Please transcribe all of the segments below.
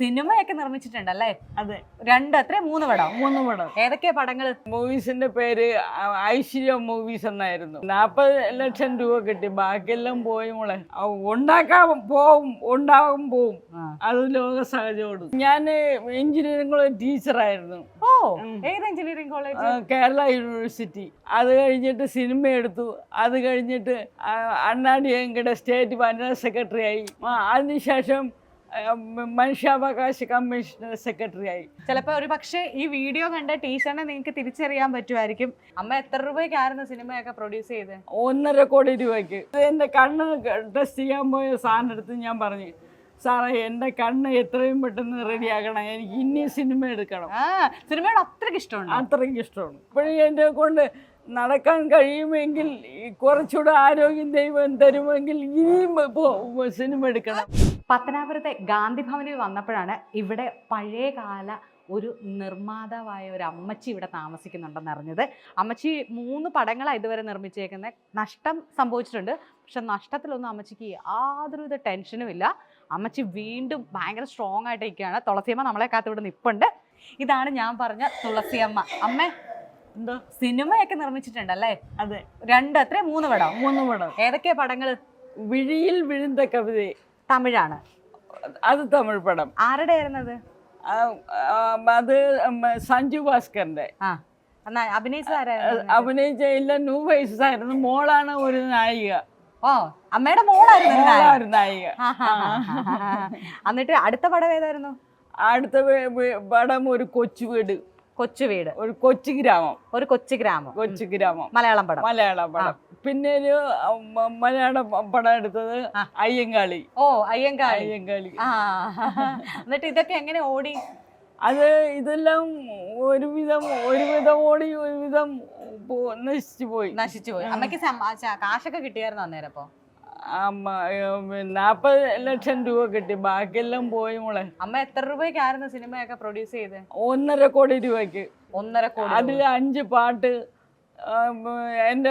സിനിമയൊക്കെ നിർമ്മിച്ചിട്ടുണ്ട് അല്ലേ അതെ രണ്ട് അത്ര മൂന്ന് പടം? മൂന്ന് പടം. ഏതൊക്കെയാ പടങ്ങൾ മൂവീസിന്റെ പേര് ഐശ്വര്യ മൂവീസ് എന്നായിരുന്നു. നാപ്പത് ലക്ഷം രൂപ കിട്ടി. ബാക്കിയെല്ലാം പോയി മോളെ. ഉണ്ടാക്കാൻ പോവും ഉണ്ടാവും പോവും. അത് ലോക സഹജോട് ഞാൻ എഞ്ചിനീയറിംഗ് കോളേജ് ടീച്ചറായിരുന്നു. ഓ ഏത് എഞ്ചിനീയറിംഗ് കോളേജ്? കേരള യൂണിവേഴ്സിറ്റി. അത് കഴിഞ്ഞിട്ട് സിനിമ എടുത്തു. അത് കഴിഞ്ഞിട്ട് അണ്ണാടി എങ്കിടെ സ്റ്റേറ്റ് വനിതാ സെക്രട്ടറി ആയി. അതിനുശേഷം മനുഷ്യാവകാശ കമ്മീഷണർ സെക്രട്ടറി ആയി ചിലപ്പോ ഒരു പക്ഷേ ഈ വീഡിയോ കണ്ട ടീച്ചറിനെ നിങ്ങൾക്ക് തിരിച്ചറിയാൻ പറ്റുമായിരിക്കും. അമ്മ എത്ര രൂപയ്ക്കായിരുന്നു സിനിമയൊക്കെ പ്രൊഡ്യൂസ് ചെയ്ത് ഒന്നര കോടി രൂപയ്ക്ക്. എന്റെ കണ്ണ് ടെസ്റ്റ് ചെയ്യാൻ പോയ അടുത്ത് ഞാൻ പറഞ്ഞു സാറേ എന്റെ കണ്ണ് എത്രയും പെട്ടെന്ന് റെഡിയാക്കണം എനിക്ക് ഇനി സിനിമ എടുക്കണം. ആ സിനിമയോട് അത്രയ്ക്ക് ഇഷ്ടമാണ് അത്രയ്ക്ക് ഇഷ്ടമാണ്. ഇപ്പോഴും എന്റെ കൊണ്ട് നടക്കാൻ കഴിയുമെങ്കിൽ കുറച്ചുകൂടെ ആരോഗ്യം ദൈവം തരുമെങ്കിൽ ഇനിയും സിനിമ എടുക്കണം. പത്തനാപുരത്തെ ഗാന്ധി ഭവനിൽ വന്നപ്പോഴാണ് ഇവിടെ പഴയകാല ഒരു നിർമ്മാതാവായ ഒരു അമ്മച്ചി ഇവിടെ താമസിക്കുന്നുണ്ടെന്ന് അറിഞ്ഞത്. അമ്മച്ചി മൂന്ന് പടങ്ങളാണ് ഇതുവരെ നിർമ്മിച്ചേക്കുന്നത് നഷ്ടം സംഭവിച്ചിട്ടുണ്ട്. പക്ഷെ നഷ്ടത്തിലൊന്നും അമ്മച്ചിക്ക് യാതൊരുവിധ ടെൻഷനും ഇല്ല. അമ്മച്ചി വീണ്ടും ഭയങ്കര സ്ട്രോങ് ആയിട്ട് ഇരിക്കുകയാണ്. തുളസിയമ്മ നമ്മളെ കാത്ത് ഇവിടെ നിപ്പുണ്ട്. ഇതാണ് ഞാൻ പറഞ്ഞ തുളസിയമ്മ. അമ്മേ എന്തോ സിനിമയൊക്കെ നിർമ്മിച്ചിട്ടുണ്ട് അല്ലേ അതെ. രണ്ട് എത്ര മൂന്ന് പടം? മൂന്ന് പടം. ഏതൊക്കെയാ പടങ്ങൾ വിഴിയിൽ വിഴുന്ന കവിത തമിഴാണ്. അത് തമിഴ് പടം. ആരുടെ ആയിരുന്നത്? അത് സഞ്ജു ഭാസ്കറിന്റെ. അഭിനയിച്ചില്ല ന്യൂ വൈസസ് അഭിനയിച്ച ഇല്ല ന്യൂ വയസ്സായിരുന്നു മോളാണ് ഒരു നായിക. ഓ അമ്മയുടെ മോളായിരുന്നു നായിക. എന്നിട്ട് അടുത്ത പടം ഏതായിരുന്നു? അടുത്ത പടം ഒരു കൊച്ചു വീട് കൊച്ചു വീട്. ഒരു കൊച്ചു ഗ്രാമം. ഒരു കൊച്ചു ഗ്രാമം. കൊച്ചു ഗ്രാമം. മലയാളം പടം. മലയാളം പടം. പിന്നെ ഒരു മലയാള പടം എടുത്തത്. അയ്യങ്കാളി. ഓ അയ്യങ്കാളി. അയ്യങ്കാളി. ആ. എന്നിട്ട് ഇതൊക്കെ എങ്ങനെ ഓടി? അത് ഇതെല്ലാം ഒരുവിധം ഒരുവിധം ഓടി ഒരുവിധം നശിച്ചു പോയി. നശിച്ചു പോയി. അമ്മയ്ക്ക് കാശൊക്കെ കിട്ടിയായിരുന്നു അന്നേരം അപ്പൊ? നാൽപ്പത് ലക്ഷം രൂപ കിട്ടി. ബാക്കിയെല്ലാം പോയി മോളെ. അമ്മ എത്ര രൂപയ്ക്കായിരുന്നു സിനിമയൊക്കെ പ്രൊഡ്യൂസ് ചെയ്ത്? ഒന്നര കോടി രൂപയ്ക്ക്. ഒന്നര കോടി അതിൽ അഞ്ച് പാട്ട് എന്റെ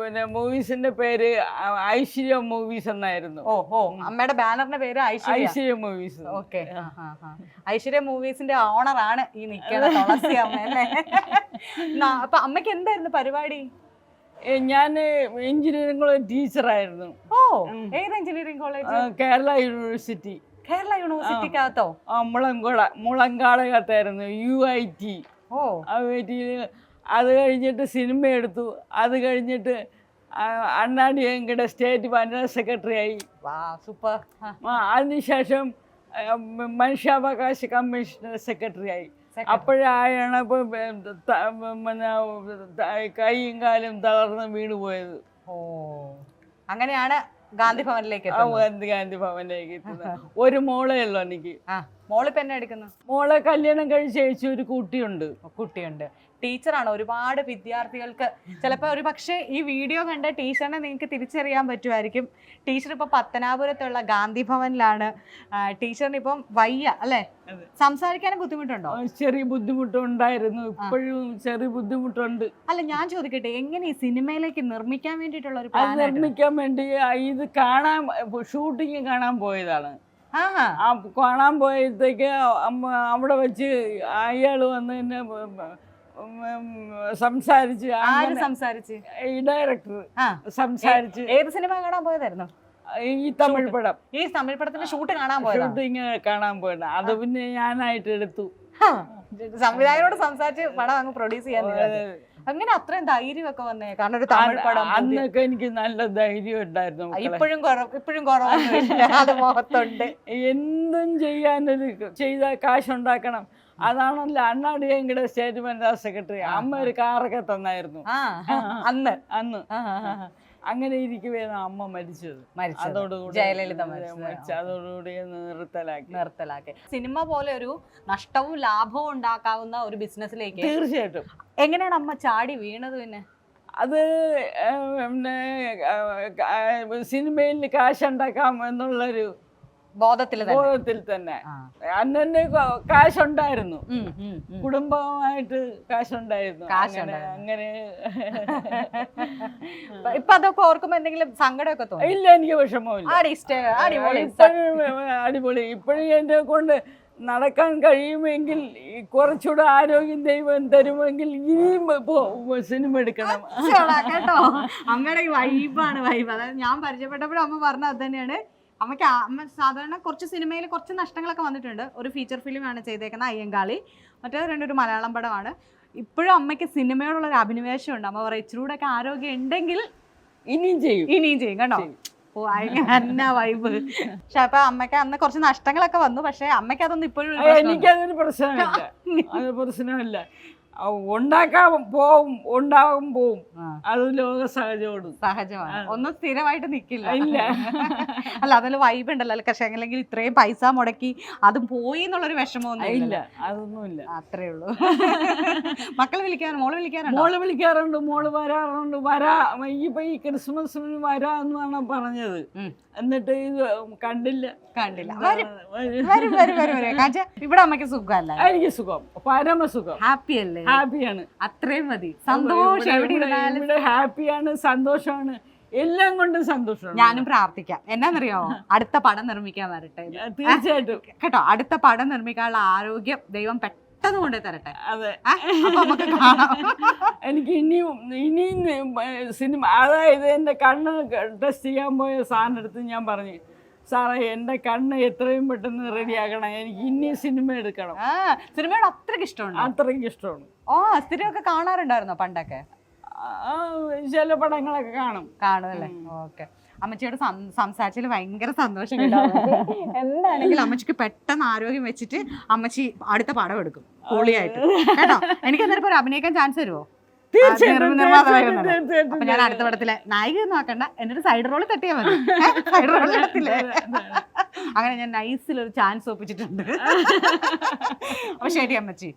പിന്നെ മൂവീസിന്റെ പേര് ഐശ്വര്യ മൂവീസ് എന്നായിരുന്നു. ഓ ഓ അമ്മയുടെ ബാനറിന്റെ പേര് ഐശ്വര്യ. ഐശ്വര്യ മൂവീസ്. ഓക്കെ. ഐശ്വര്യ മൂവീസിന്റെ ഓണറാണ് ആണ് ഈ നിൽക്കുന്ന തുളസി അമ്മ അല്ലേ? ന- അപ്പൊ അമ്മയ്ക്ക് എന്തായിരുന്നു പരിപാടി? ഞാൻ എഞ്ചിനീയറിംഗ് കോളേജ് ടീച്ചറായിരുന്നു ഓ ഏത് engineering college Kerala university Kerala യൂണിവേഴ്സിറ്റിക്കകത്തോ ആ, മുളങ്കുള മുളങ്കാടകത്തായിരുന്നു യു ഐ ടി ഓ. അത് കഴിഞ്ഞിട്ട് സിനിമ എടുത്തു. അത് കഴിഞ്ഞിട്ട് അണ്ണാടി എങ്കയുടെ സ്റ്റേറ്റ് വനിതാ സെക്രട്ടറി ആയി. വാ സൂപ്പർ ആ, അതിനുശേഷം മനുഷ്യാവകാശ കമ്മീഷൻ സെക്രട്ടറി ആയി. അപ്പോഴാണ് ഇപ്പൊ പിന്നെ കൈയും കാലും തകർന്ന് വീണ് പോയത്. ഓ. അങ്ങനെയാണ് ഗാന്ധി ഭവനിലേക്ക്. ഗാന്ധി ഭവനിലേക്ക് എത്തുന്നത്. ഒരു മോളേ ഉള്ളൂ എനിക്ക്. ആ. മോളിപ്പോ എന്നെ എടുക്കുന്നു? മോളെ കല്യാണം കഴിച്ച് അയച്ച ഒരു കുട്ടിയുണ്ട്. കുട്ടിയുണ്ട്. ടീച്ചറാണ് ഒരുപാട് വിദ്യാർത്ഥികൾക്ക്. ചിലപ്പോൾ ഒരു പക്ഷേ ഈ വീഡിയോ കണ്ട ടീച്ചറിനെ നിങ്ങൾക്ക് തിരിച്ചറിയാൻ പറ്റുമായിരിക്കും. ടീച്ചർ ഇപ്പോൾ പത്തനാപുരത്തുള്ള ഗാന്ധി ഭവനിലാണ്. ടീച്ചറിന് ഇപ്പം വയ്യ അല്ലേ. സംസാരിക്കാനും ബുദ്ധിമുട്ടുണ്ടോ? ചെറിയ ബുദ്ധിമുട്ടുണ്ടായിരുന്നു. ഇപ്പോഴും ചെറിയ ബുദ്ധിമുട്ടുണ്ട്. അല്ല ഞാൻ ചോദിക്കട്ടെ എങ്ങനെ ഈ സിനിമയിലേക്ക് നിർമ്മിക്കാൻ വേണ്ടിയിട്ടുള്ള ഒരു നിർമ്മിക്കാൻ വേണ്ടി ഇത് കാണാൻ ഷൂട്ടിങ് കാണാൻ പോയതാണ്. ആ. കാണാൻ പോയത്തേക്ക് അവിടെ വെച്ച് അയാൾ വന്ന് എന്നെ സംസാരിച്ച് സംസാരിച്ച്? ഈ ഡയറക്ടർ സംസാരിച്ച് ഏത് സിനിമ കാണാൻ പോയതായിരുന്നു? ഈ തമിഴ് പടം. ഈ തമിഴ് പടത്തിന്റെ ഷൂട്ട് കാണാൻ പോയത്? ഷൂട്ടിങ് കാണാൻ പോയത്. അത് പിന്നെ ഞാനായിട്ട് എടുത്തു. സംവിധായകനോട് സംസാരിച്ച് പടം അങ്ങ് പ്രൊഡ്യൂസ് ചെയ്യാൻ. അങ്ങനെ അത്രയും ധൈര്യമൊക്കെ വന്നേ. കാരണം ഒരു തമിഴ് പടം അന്നൊക്കെ എനിക്ക് നല്ല ധൈര്യം ഉണ്ടായിരുന്നു. ഇപ്പോഴും കുറവ് ഇപ്പോഴും മുഖത്തുണ്ട്. എന്തും ചെയ്യാനൊരു ചെയ്ത കാശുണ്ടാക്കണം. അതാണല്ലോ അണ്ണാടി എങ്കയുടെ സ്റ്റേറ്റ് മെന്റ് സെക്രട്ടറി. അമ്മ ഒരു കാറൊക്കെ തന്നായിരുന്നു. അന്ന്. അന്ന്. അങ്ങനെ ഇരിക്കുവാണ് അമ്മ മരിച്ചത്. അതോടുകൂടി ജയലളിത. മരിച്ച അതോടുകൂടി നിർത്തലാക്കി. നിർത്തലാക്കി. സിനിമ പോലെ ഒരു നഷ്ടവും ലാഭവും ഉണ്ടാക്കാവുന്ന ഒരു ബിസിനസ്സിലേക്ക് തീർച്ചയായിട്ടും. എങ്ങനെയാണ് അമ്മ ചാടി വീണത് പിന്നെ? അത് പിന്നെ സിനിമയിൽ കാശുണ്ടാക്കാം എന്നുള്ളൊരു ബോധത്തിൽ തന്നെ. ബോധത്തിൽ തന്നെ. അന്നെ കാശുണ്ടായിരുന്നു. കുടുംബമായിട്ട് കാശുണ്ടായിരുന്നു. അങ്ങനെ ഇപ്പൊ- അതൊക്കെ ഓർക്കുമ്പോ എന്തെങ്കിലും സങ്കടമൊക്കെ തോന്നി? ഇല്ല എനിക്ക് വിഷമമില്ല. അടിപൊളി. ഇപ്പോഴും എന്റെ കൊണ്ട് നടക്കാൻ കഴിയുമെങ്കിൽ കുറച്ചുകൂടെ ആരോഗ്യം ദൈവം തരുമെങ്കിൽ ഇനിയും സിനിമ എടുക്കണം. കേട്ടോ. അമ്മയുടെ വൈബാണ് വൈബ് അതായത് ഞാൻ പരിചയപ്പെട്ടപ്പോഴും അമ്മ പറഞ്ഞ അത് തന്നെയാണ്. അമ്മയ്ക്ക് അമ്മ സാധാരണ കുറച്ച് സിനിമയിൽ കുറച്ച് നഷ്ടങ്ങളൊക്കെ വന്നിട്ടുണ്ട്. ഒരു ഫീച്ചർ ഫിലിമാണ് ചെയ്തേക്കുന്നത് അയ്യങ്കാളി. മറ്റേ രണ്ടൊരു മലയാളം പടമാണ്. ഇപ്പോഴും അമ്മയ്ക്ക് സിനിമയോടുള്ള ഒരു അഭിനിവേശം ഉണ്ട് അമ്മ പറയും ഇച്ചിരി ഒക്കെ ആരോഗ്യം ഉണ്ടെങ്കിൽ ഇനിയും ചെയ്യും. ഇനിയും ചെയ്യും കേട്ടോ? ഓ അന്ന വൈബ് പക്ഷെ അപ്പൊ അമ്മയ്ക്ക് അന്ന് കുറച്ച് നഷ്ടങ്ങളൊക്കെ വന്നു. പക്ഷെ അമ്മയ്ക്ക് അതൊന്നും ഇപ്പോഴും എനിക്കതൊരു പ്രശ്നമില്ല. പ്രശ്നമില്ല. ഉണ്ടാക്കാൻ പോവും ഉണ്ടാവും പോവും. അത് ലോക സഹജമാണ്. സഹജമാണ്. ഒന്നും സ്ഥിരമായിട്ട് നിൽക്കില്ല ഇല്ല. അല്ല അതിൽ വൈബ് ഉണ്ടല്ലോ. അല്ല പക്ഷെ അല്ലെങ്കിൽ ഇത്രയും പൈസ മുടക്കി അതും പോയി എന്നുള്ളൊരു വിഷമമൊന്നും ഇല്ല ഇല്ല അതൊന്നുമില്ല. അത്രേ ഉള്ളൂ. മക്കൾ വിളിക്കാൻ മോൾ വിളിക്കാറുണ്ട് മോൾ വിളിക്കാറുണ്ട്. മോൾ വരാറുണ്ട്. വരാ. ഇപ്പൊ ഈ ക്രിസ്മസിന് വരാന്നാണ് പറഞ്ഞത്. എന്നിട്ട് ഇത് കണ്ടില്ല. കണ്ടില്ല. വരും. വരും. വരും വരും ഇവിടെ അമ്മയ്ക്ക് സുഖമല്ല? എനിക്ക് സുഖം. പരമസുഖം. ഹാപ്പി അല്ലേ? ഹാപ്പിയാണ്. അത്രയും മതി. സന്തോഷം എവിടെ ഇരുന്നാലും ഹാപ്പിയാണ് സന്തോഷമാണ്. എല്ലാം കൊണ്ടും സന്തോഷം ഞാനും പ്രാർത്ഥിക്കാം. എന്നാന്നറിയാമോ അടുത്ത പടം നിർമ്മിക്കാൻ വരട്ടെ. തീർച്ചയായിട്ടും. കേട്ടോ. അടുത്ത പടം നിർമ്മിക്കാനുള്ള ആരോഗ്യം ദൈവം പെട്ടെന്ന് കൊണ്ടു തരട്ടെ അതെ എനിക്ക് ഇനിയും ഇനിയും സിനിമ അതായത് എന്റെ കണ്ണ് ടെസ്റ്റ് ചെയ്യാൻ പോയ സാധനം എടുത്ത് ഞാൻ പറഞ്ഞു. സാറേ എന്റെ കണ്ണ് എത്രയും പെട്ടെന്ന് റെഡിയാക്കണം എനിക്ക് ഇനി സിനിമ എടുക്കണം. ആ സിനിമയോട് അത്രയ്ക്ക് ഇഷ്ടമാണ് അത്രയ്ക്ക് ഇഷ്ടമാണ്. ഓ സ്ഥിരമൊക്കെ കാണാറുണ്ടായിരുന്നോ പണ്ടൊക്കെ? ആ, ചില പടങ്ങളൊക്കെ കാണും. കാണുമല്ലേ ഓക്കെ. അമ്മച്ചിയോട് സം- സംസാരിച്ചതിൽ ഭയങ്കര സന്തോഷം എന്താണെങ്കിൽ എന്താണെങ്കിലും അമ്മച്ചിക്ക് പെട്ടെന്ന് ആരോഗ്യം വെച്ചിട്ട് അമ്മച്ചി അടുത്ത പടം എടുക്കും. പൊളിയായിട്ട്. കേട്ടോ? എനിക്ക് എന്തായാലും ഒരു അഭിനയിക്കാൻ ചാൻസ് തരുമോ തീർച്ചയായിട്ടും ഞാൻ അടുത്ത പടത്തിലെ നായിക നോക്കണ്ട എന്നൊരു സൈഡ് റോൾ തട്ടിയാൽ മതി. സൈഡ് റോൾ എടുത്തില്ലേ അങ്ങനെ ഞാൻ നൈസിൽ ഒരു ചാൻസ് ഒപ്പിച്ചിട്ടുണ്ട്. അപ്പൊ ശരി അമ്മച്ചി.